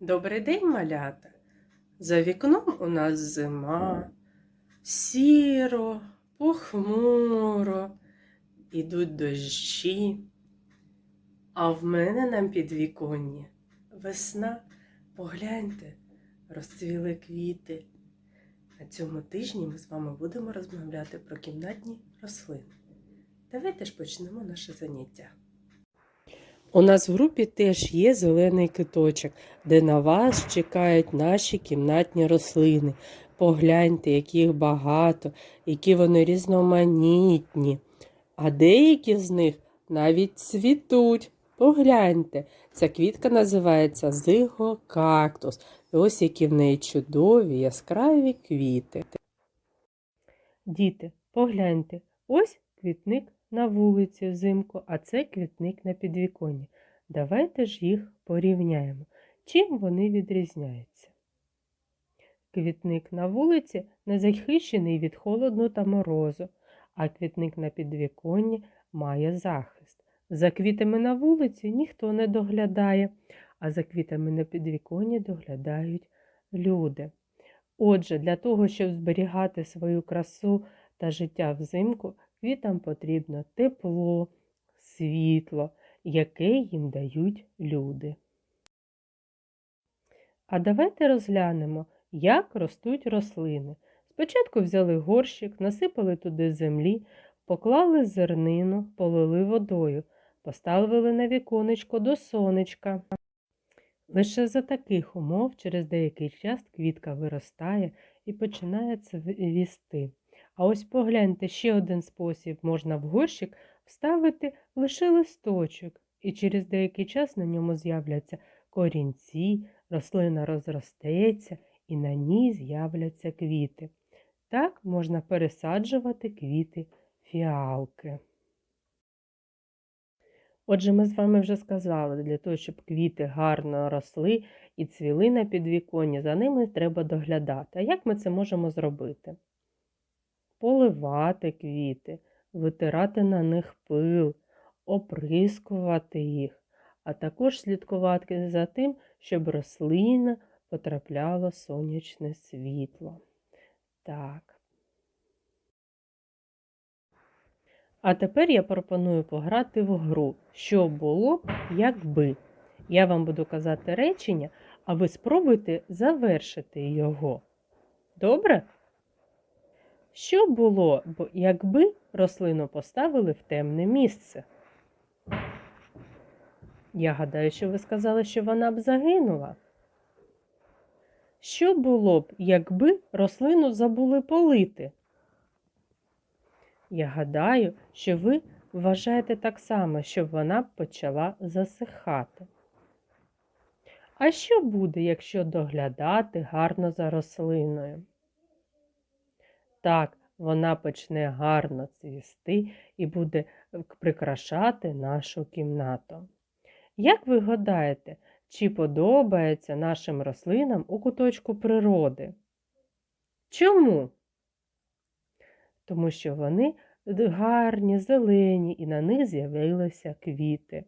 Добрий день, малята. За вікном у нас зима, сіро, похмуро, ідуть дощі. А в мене на підвіконні весна. Погляньте, розцвіли квіти. На цьому тижні ми з вами будемо розмовляти про кімнатні рослини. Давайте ж почнемо наше заняття. У нас в групі теж є зелений киточок, де на вас чекають наші кімнатні рослини. Погляньте, яких багато, які вони різноманітні. А деякі з них навіть цвітуть. Погляньте, ця квітка називається зигокактус. І ось які в неї чудові яскраві квіти. Діти, погляньте, ось квітник на вулиці взимку, а це квітник на підвіконні. Давайте ж їх порівняємо. Чим вони відрізняються? Квітник на вулиці не захищений від холоду та морозу, а квітник на підвіконні має захист. За квітами на вулиці ніхто не доглядає, а за квітами на підвіконні доглядають люди. Отже, для того, щоб зберігати свою красу та життя взимку, квітам потрібно тепло, світло, яке їм дають люди. А давайте розглянемо, як ростуть рослини. Спочатку взяли горщик, насипали туди землі, поклали зернину, полили водою, поставили на віконечко до сонечка. Лише за таких умов через деякий час квітка виростає і починає цвісти. А ось погляньте, ще один спосіб можна в горщик вставити лише листочок, і через деякий час на ньому з'являться корінці, рослина розростеться і на ній з'являться квіти. Так можна пересаджувати квіти фіалки. Отже, ми з вами вже сказали, для того, щоб квіти гарно росли і цвіли на підвіконні, за ними треба доглядати. А як ми це можемо зробити? Поливати квіти, витирати на них пил, оприскувати їх, а також слідкувати за тим, щоб рослина потрапляло сонячне світло. Так. А тепер я пропоную пограти в гру, що було б, якби. Я вам буду казати речення, а ви спробуйте завершити його. Добре? Що було б, якби рослину поставили в темне місце? Я гадаю, що ви сказали, що вона б загинула. Що було б, якби рослину забули полити? Я гадаю, що ви вважаєте так само, щоб вона почала засихати. А що буде, якщо доглядати гарно за рослиною? Так, вона почне гарно цвісти і буде прикрашати нашу кімнату. Як ви гадаєте, чи подобається нашим рослинам у куточку природи? Чому? Тому що вони гарні, зелені, і на них з'явилися квіти.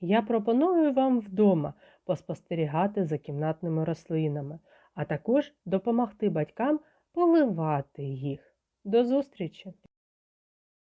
Я пропоную вам вдома поспостерігати за кімнатними рослинами, а також допомогти батькам поливати їх. До зустрічі!